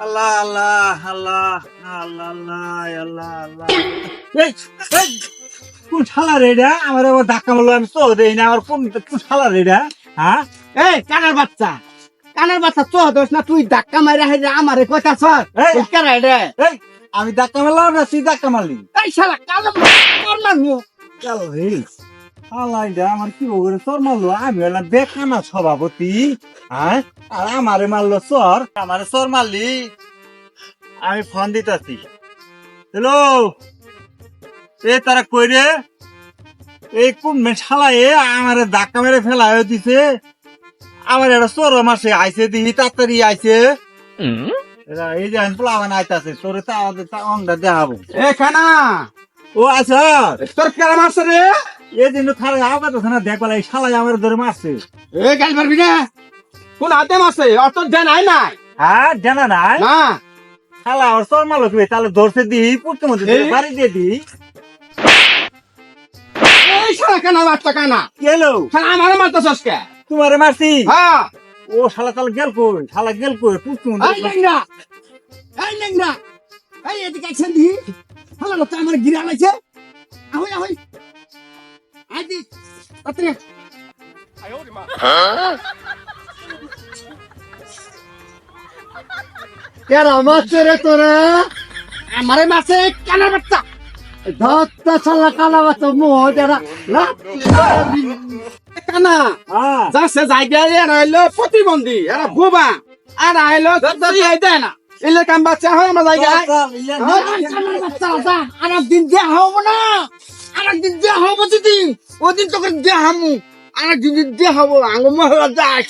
আল্লাহ আল্লাহ আল্লাহ আল্লাহ আল্লাহ আল্লাহ আল্লাহ। এই কোন শালা রে এটা? আমার আবার ধাক্কা মারলো আমি তো দেই না আমার কোন কোন শালা রে এটা? হ্যাঁ? এই কানার বাচ্চা। কানার বাচ্চা তো দোষ না তুই ধাক্কা মারা হে আমারে কইতা সর এই। কারা রে এই আমি ধাক্কা মারলাম না তুই ধাক্কা মারলি? এই শালা কালো রে। এটা আমার কি বলে তোর মারলো? আমি হলাম বেখানা সভাপতি হ্যাঁ? আর আমারে মারলো চর। আমারে চর মারলি? আমি ফোন দিতাছি। হ্যালো? এ তারা কই রে? এই কোন মেশালা এ? আমারে ধাক্কা মেরে ফেলা হয়ে দিছে। আমার এটা চোর মাসে আইছে দিহি তাড়াতাড়ি আইছে। এই যে পোলাবান আইতাছে তোরে তা অন্ধা দেখাবো। এ কানা ও আচ্ছা তোর কেরা মারছে রে? এই দিন খালে আবার তো না দেখবার এই শালাই আমার ধরে মারছে। এ গাল পারবি না? কোন হাতে মারছে দেন আই নাই? হ্যাঁ জানা নাই? না। শালা তোর মালো কি তাহলে ধরতে দি পুরতে মধ্যে এই? বাড়ি দিয়ে দি। এই শালা কানা বাচ্চা কানা? গেলো শালা আমারে মারতেছস কে? তোমারে মারছি। হ্যাঁ। ও শালা তাহলে গেল কই? শালা গেল কই? এই মধ্যে লেংরা এই লেংরা এই এদিকে আইছেন দি। শালা তো আমার গিরা আহই আহই। দি তাতে কেরা মারছে রে তোরা আমারে মারছে কানার বাচ্চা ধত্তা শালা কানা বাচ্চা মোহ যারা কানা যাচ্ছে জায়গা এরা হইল প্রতিবন্ধী এরা বোবা আর আইলো ইয়ে দেয় না এলে কাম বাচ্চা হয় আমার জায়গায় আর একদিন দেয়া হব না আর একদিন দেয়া হব দিদি ওদিন তোকে দেহামু হামু আর যদি দেহাবো হব আঙ্গ মহলা যাস।